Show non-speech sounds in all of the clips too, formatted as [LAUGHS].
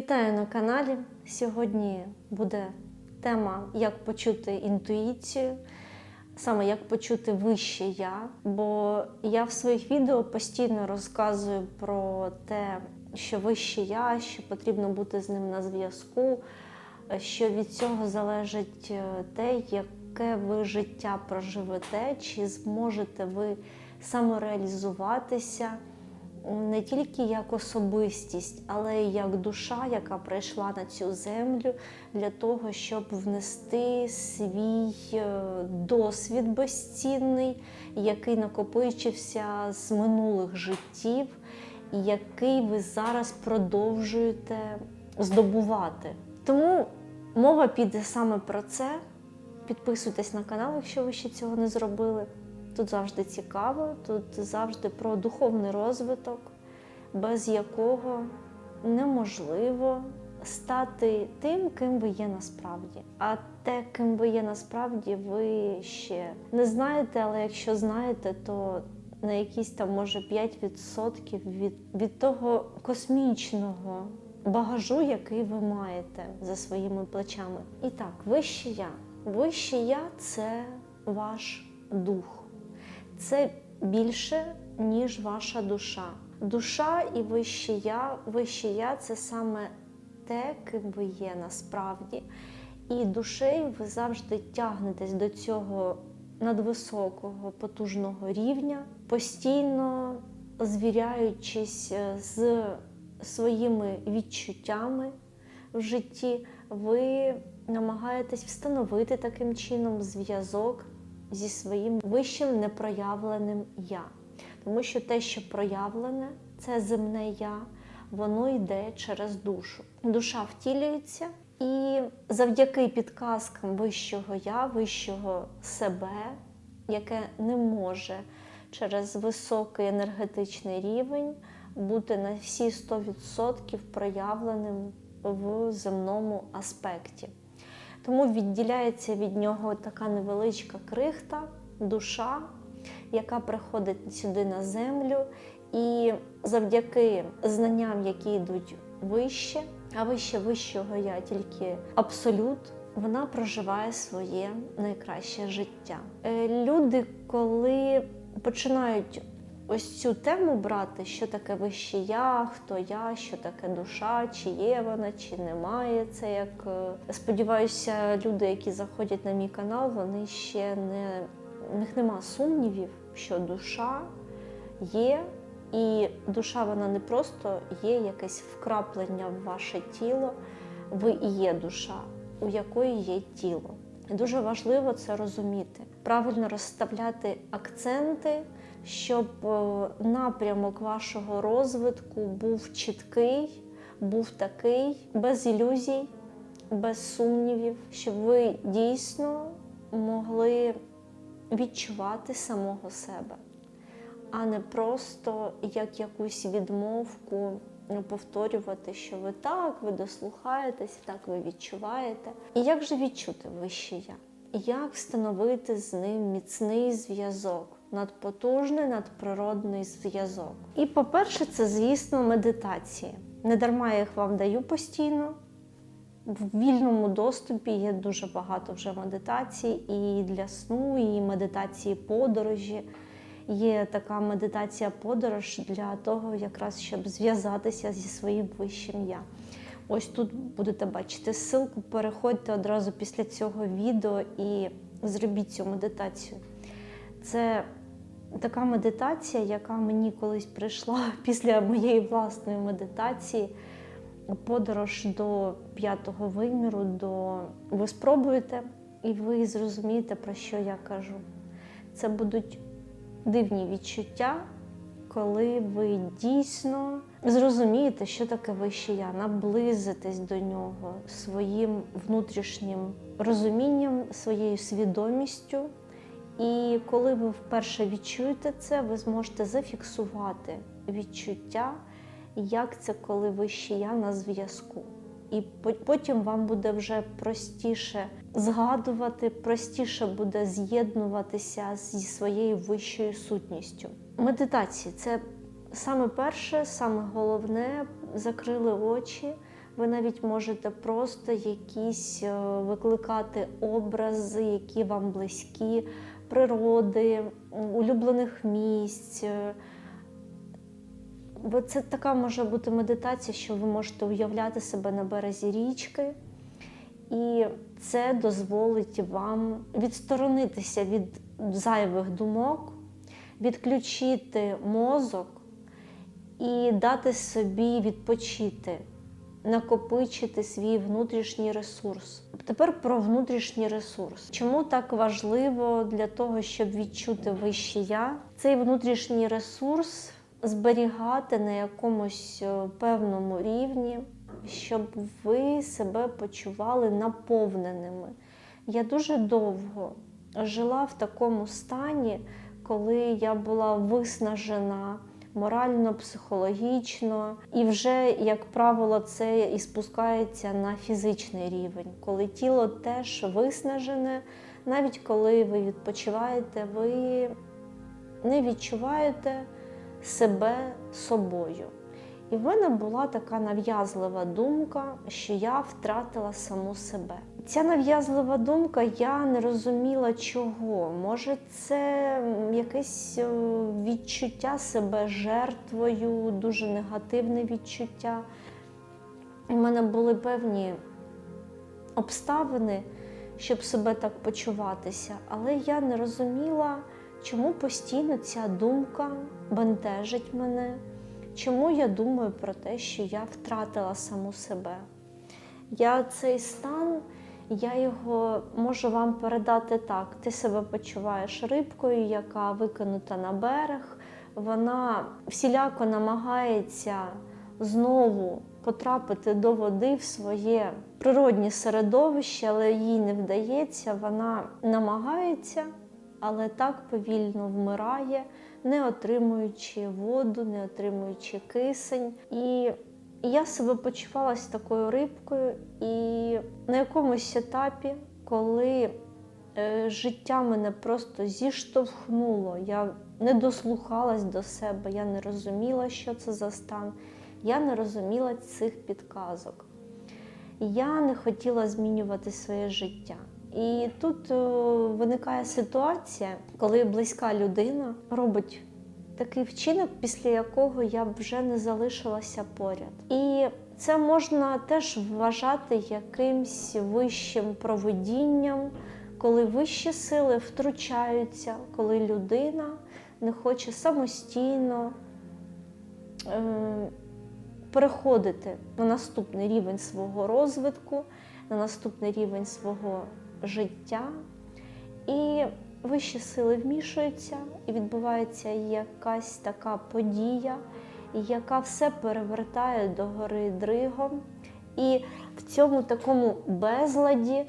Вітаю на каналі. Сьогодні буде тема як почути інтуїцію, саме як почути вище я. Бо я в своїх відео постійно розказую про те, що вище я, що потрібно бути з ним на зв'язку, що від цього залежить е, те, яке ви життя проживете, чи зможете ви самореалізуватися не тільки як особистість, але й як душа, яка прийшла на цю землю для того, щоб внести свій е, досвід безцінний, який накопичився з минулих життів, який ви зараз продовжуєте здобувати. Тому мова піде саме про це. Підписуйтесь на канал, якщо ви ще цього не зробили. Тут завжди цікаво, тут завжди про духовний розвиток, без якого неможливо стати тим, ким ви є насправді. А те, ким ви є насправді, ви ще не знаєте, але якщо знаєте, то на якісь там може 5% від, від того космічного багажу, який ви маєте за своїми плечами. І так, вище я. Вище я це ваш дух це більше, ніж ваша душа. Душа і вище я, вище я це саме те, ким ви є насправді. І душею ви завжди тягнетесь до цього надвисокого, потужного рівня, постійно звіряючись е, з своїми відчуттями в житті, ви намагаєтесь встановити таким чином зв'язок зі своїм вищим непроявленим я. Тому що те, що проявлене, це земне я, воно йде через душу. Душа втілюється, і завдяки підказкам вищого я, вищого себе, яке не може через високий енергетичний рівень бути на всі 100% проявленим в земному аспекті. Тому відділяється від нього така невеличка крихта, душа, яка приходить сюди на землю, і завдяки знанням, які йдуть вище, а вище вищого я тільки абсолют. Вона проживає своє найкраще життя. Е, люди, коли починають ось цю тему брати, що таке вище я, хто я, що таке душа, чи є вона, чи немає. Це як е, сподіваюся, люди, які заходять на мій канал, вони ще не в них нема сумнівів, що душа є, і душа вона не просто є якесь вкраплення в ваше тіло, ви і є душа, у якої є тіло. Дуже важливо це розуміти, правильно розставляти акценти щоб е, напрямок вашого розвитку був чіткий, був такий, без ілюзій, без сумнівів, щоб ви дійсно могли відчувати самого себе, а не просто як якусь відмовку. Повторювати, що ви так, ви дослухаєтесь, так ви відчуваєте. І як же відчути вище я? Як встановити з ним міцний зв'язок? Надпотужний, надприродний зв'язок. І, по-перше, це, звісно, медитації. Не дарма я їх вам даю постійно. В вільному доступі є дуже багато вже медитацій і для сну, і медитації подорожі. Є така медитація подорож для того, якраз щоб зв'язатися зі своїм вищим я. Ось тут будете бачити ссылку, переходьте одразу після цього відео і зробіть цю медитацію. Це така медитація, яка мені колись прийшла [LAUGHS] після моєї власної медитації, подорож до п'ятого виміру, до ви спробуєте, і ви зрозумієте, про що я кажу. Це будуть дивні відчуття, коли ви дійсно зрозумієте, що таке вище я, наблизитесь до нього своїм внутрішнім розумінням, своєю свідомістю. І коли ви вперше відчуєте це, ви зможете зафіксувати відчуття, як це, коли вище я на зв'язку. І потім вам буде вже простіше згадувати, простіше буде з'єднуватися зі своєю вищою сутністю. Медитації це саме перше, саме головне закрили очі, Ви навіть можете просто якісь е, викликати образи, які вам близькі, природи, улюблених місць. Е, Бо це така може бути медитація, що ви можете уявляти себе на березі річки, і це дозволить вам відсторонитися від зайвих думок, відключити мозок і дати собі відпочити, накопичити свій внутрішній ресурс. Тепер про внутрішній ресурс. Чому так важливо для того, щоб відчути вище я? Цей внутрішній ресурс зберігати на якомусь е, певному рівні, щоб ви себе почували наповненими. Я дуже довго жила в такому стані, коли я була виснажена морально, психологічно, і вже, як правило, це і спускається на фізичний рівень, коли тіло теж виснажене, навіть коли ви відпочиваєте, ви не відчуваєте себе собою. І в мене була така нав'язлива думка, що я втратила саму себе. Ця нав'язлива думка, я не розуміла чого. Може, це якесь е, відчуття себе жертвою, дуже негативне відчуття. У мене були певні обставини, щоб себе так почуватися, але я не розуміла, чому постійно ця думка бентежить мене, чому я думаю про те, що я втратила саму себе. Я цей стан, я його можу вам передати так. Ти себе почуваєш рибкою, яка викинута на берег. Вона всіляко намагається знову потрапити до води в своє природнє середовище, але їй не вдається. Вона намагається, але так повільно вмирає, не отримуючи воду, не отримуючи кисень. І я себе почувалася такою рибкою, і на якомусь етапі, коли е, життя мене просто зіштовхнуло, я не дослухалась до себе, я не розуміла, що це за стан, я не розуміла цих підказок. Я не хотіла змінювати своє життя. І тут е, виникає ситуація, коли близька людина робить такий вчинок, після якого я б вже не залишилася поряд. І це можна теж вважати якимсь вищим проведінням, коли вищі сили втручаються, коли людина не хоче самостійно е, переходити на наступний рівень свого розвитку, на наступний рівень свого життя. І вищі сили вмішуються, і відбувається якась така подія, яка все перевертає до гори дригом. І в цьому такому безладі е,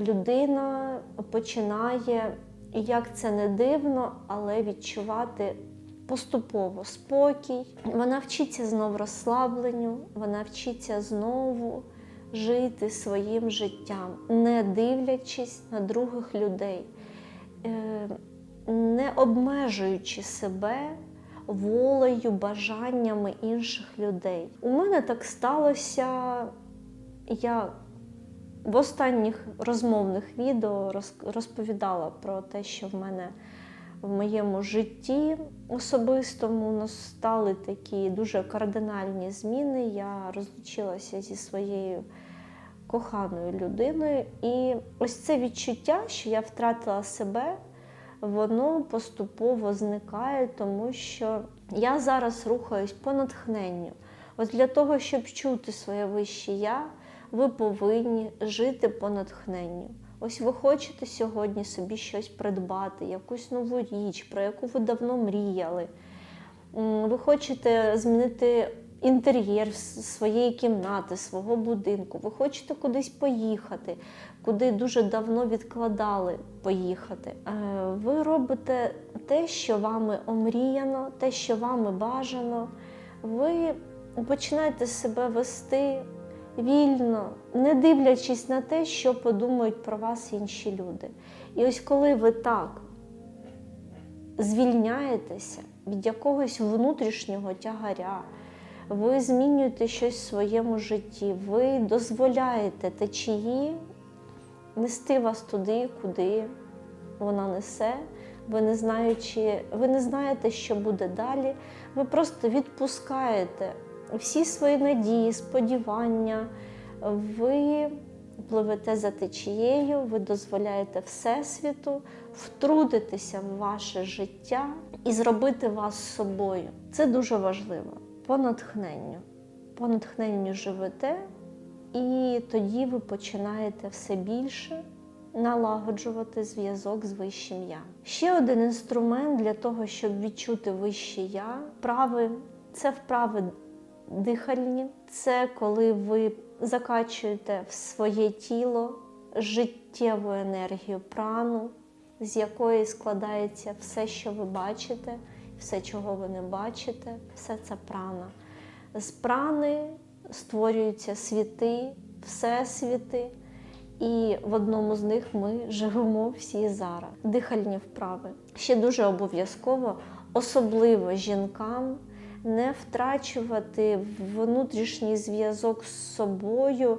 людина починає, як це не дивно, але відчувати поступово спокій. Вона вчиться знову розслабленню, вона вчиться знову жити своїм життям, не дивлячись на других людей, е, не обмежуючи себе волею, бажаннями інших людей. У мене так сталося. Я в останніх розмовних відео роз- розповідала про те, що в мене в моєму житті особистому настали такі дуже кардинальні зміни. Я розлучилася зі своєю коханою людиною, і ось це відчуття, що я втратила себе, воно поступово зникає, тому що я зараз рухаюсь по натхненню. Ось для того, щоб чути своє вище я, ви повинні жити по натхненню. Ось ви хочете сьогодні собі щось придбати, якусь нову річ, про яку ви давно мріяли. Ви хочете змінити інтер'єр своєї кімнати, свого будинку. Ви хочете кудись поїхати, куди дуже давно відкладали поїхати. Е, Ви робите те, що вами омріяно, те, що вами бажано. Ви починаєте себе вести вільно, не дивлячись на те, що подумають про вас інші люди. І ось коли ви так звільняєтеся від якогось внутрішнього тягаря, ви змінюєте щось в своєму житті, ви дозволяєте течії нести вас туди, куди вона несе. Ви не знаючи, ви не знаєте, що буде далі. Ви просто відпускаєте всі свої надії, сподівання. Ви пливете за течією, ви дозволяєте Всесвіту втрутитися в ваше життя і зробити вас собою. Це дуже важливо. По натхненню. По натхненню живете, і тоді ви починаєте все більше налагоджувати зв'язок з вищим я. Ще один інструмент для того, щоб відчути вище я, вправи це вправи дихальні, це коли ви закачуєте в своє тіло життєву енергію прану, з якої складається все, що ви бачите, все, чого ви не бачите, все це прана. З прани створюються світи, всесвіти, і в одному з них ми живемо всі зараз. Дихальні вправи. Ще дуже обов'язково, особливо жінкам, не втрачувати внутрішній зв'язок з собою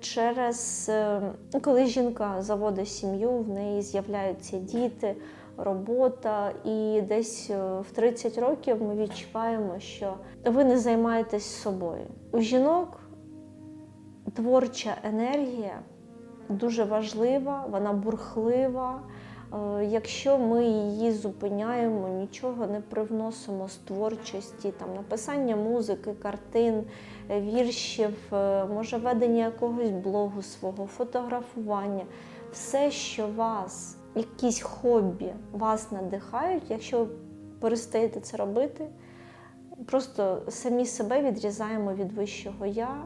через е, коли жінка заводить сім'ю, в неї з'являються діти, робота, і десь е, в 30 років ми відчуваємо, що ви не займаєтесь собою. У жінок творча енергія дуже важлива, вона бурхлива. Е, Якщо ми її зупиняємо, нічого не привносимо з творчості, там написання музики, картин, віршів, е, може ведення якогось блогу свого, фотографування, все, що вас, якісь хобі вас надихають, якщо ви перестаєте це робити, просто самі себе відрізаємо від вищого я.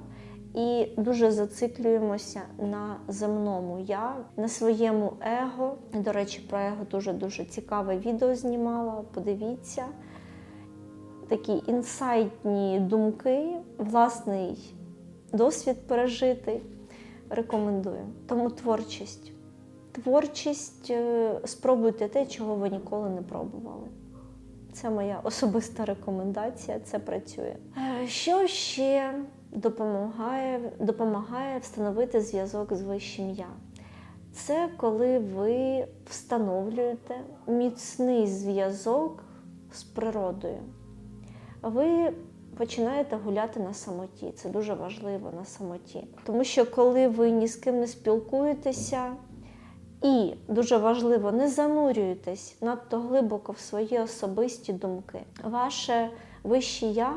І дуже зациклюємося на земному я, на своєму его. До речі, про его дуже-дуже цікаве відео знімала. Подивіться. Такі інсайтні думки, власний досвід пережитий. Рекомендую. Тому творчість. Творчість е, спробуйте те, чого ви ніколи не пробували. Це моя особиста рекомендація, це працює. Е, Що ще допомагає, допомагає встановити зв'язок з вищим я? Це коли ви встановлюєте міцний зв'язок з природою. Ви починаєте гуляти на самоті. Це дуже важливо на самоті. Тому що коли ви ні з ким не спілкуєтеся, і дуже важливо, не занурюєтесь надто глибоко в свої особисті думки. Ваше вище я,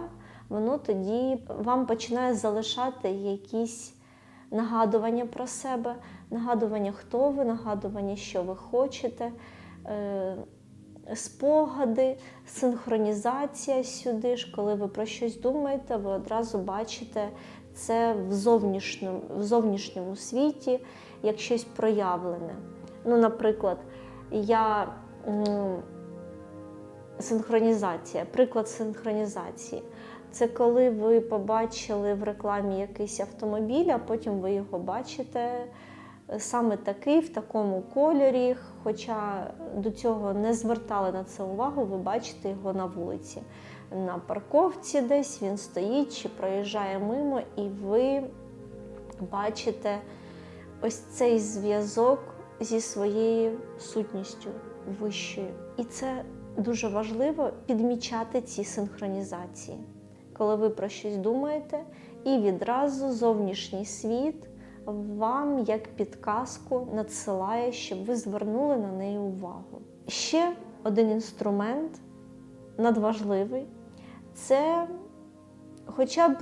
воно тоді вам починає залишати якісь нагадування про себе, нагадування, хто ви, нагадування, що ви хочете, е, спогади, синхронізація сюди ж, коли ви про щось думаєте, ви одразу бачите це в зовнішньому, в зовнішньому світі як щось проявлене. Ну, наприклад, я м, синхронізація, приклад синхронізації. Це коли ви побачили в рекламі якийсь автомобіль, а потім ви його бачите саме такий, в такому кольорі, хоча до цього не звертали на це увагу, ви бачите його на вулиці. На парковці десь він стоїть чи проїжджає мимо, і ви бачите ось цей зв'язок зі своєю сутністю вищою. І це дуже важливо підмічати ці синхронізації, коли ви про щось думаєте, і відразу зовнішній світ вам як підказку надсилає, щоб ви звернули на неї увагу. Ще один інструмент надважливий це хоча б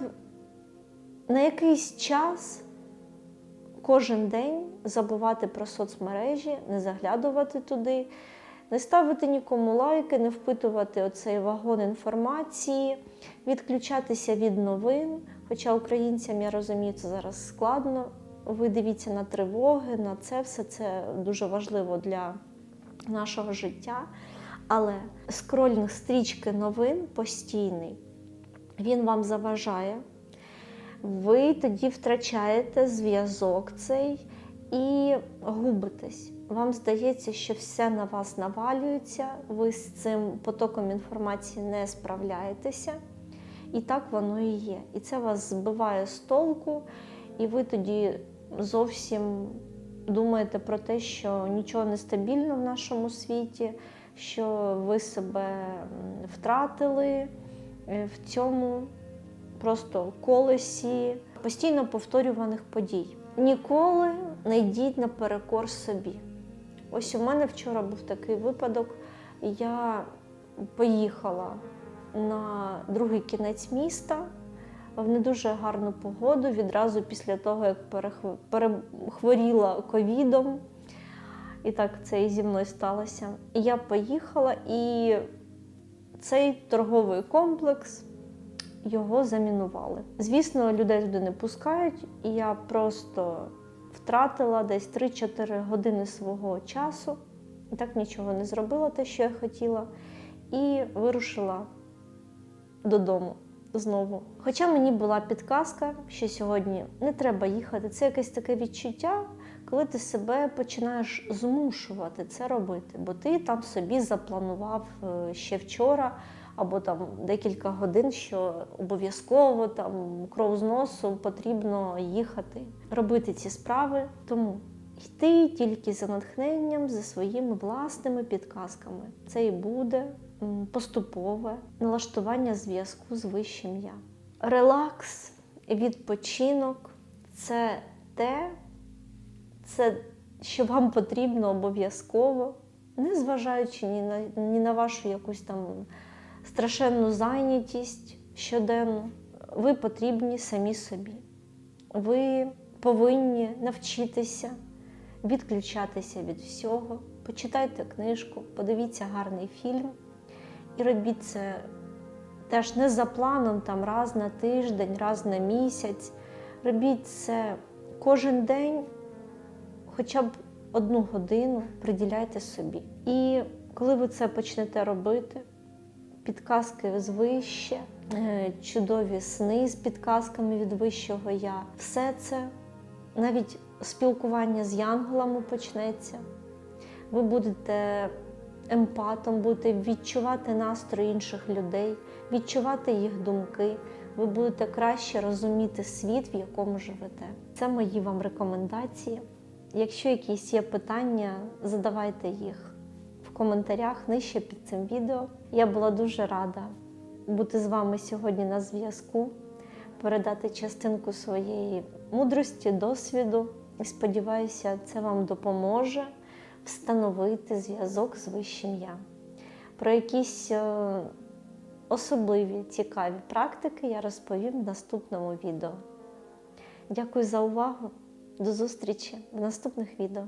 на якийсь час кожен день забувати про соцмережі, не заглядувати туди, не ставити нікому лайки, не впитувати оцей вагон інформації, відключатися від новин. Хоча українцям, я розумію, це зараз складно. Ви дивіться на тривоги, на це все це дуже важливо для нашого життя. Але скролінг стрічки новин постійний, він вам заважає. Ви тоді втрачаєте зв'язок цей і губитесь. Вам здається, що все на вас навалюється, ви з цим потоком інформації не справляєтеся. І так воно і є. І це вас збиває з толку, і ви тоді зовсім думаєте про те, що нічого не стабільно в нашому світі, що ви себе втратили е, в цьому просто колесі постійно повторюваних подій. Ніколи не йдіть наперекор собі. Ось у мене вчора був такий випадок. Я поїхала на другий кінець міста в не дуже гарну погоду відразу після того, як перехв- перехворіла ковідом. І так це і зі мною сталося. Я поїхала, і цей торговий комплекс його замінували. Звісно, людей туди не пускають, і я просто втратила десь 3-4 години свого часу. І так нічого не зробила, те, що я хотіла, і вирушила додому знову. Хоча мені була підказка, що сьогодні не треба їхати. Це якесь таке відчуття, коли ти себе починаєш змушувати це робити, бо ти там собі запланував е, ще вчора або там декілька годин, що обов'язково там кров з носу потрібно їхати, робити ці справи. Тому йти тільки за натхненням, за своїми власними підказками. Це і буде поступове налаштування зв'язку з вищим я. Релакс, відпочинок це те, це що вам потрібно обов'язково, не зважаючи ні на, ні на вашу якусь там страшенну зайнятість щоденну. Ви потрібні самі собі. Ви повинні навчитися відключатися від всього. Почитайте книжку, подивіться гарний фільм і робіть це теж не за планом, там раз на тиждень, раз на місяць. Робіть це кожен день, хоча б одну годину приділяйте собі. І коли ви це почнете робити, підказки звище, е, чудові сни з підказками від вищого я. Все це, навіть спілкування з янголами почнеться. Ви будете емпатом, будете відчувати настрої інших людей, відчувати їх думки. Ви будете краще розуміти світ, в якому живете. Це мої вам рекомендації. Якщо якісь є питання, задавайте їх в коментарях нижче під цим відео. Я була дуже рада бути з вами сьогодні на зв'язку, передати частинку своєї мудрості, досвіду. І сподіваюся, це вам допоможе встановити зв'язок з вищим я. Про якісь е, особливі цікаві практики я розповім в наступному відео. Дякую за увагу. До зустрічі в наступних відео.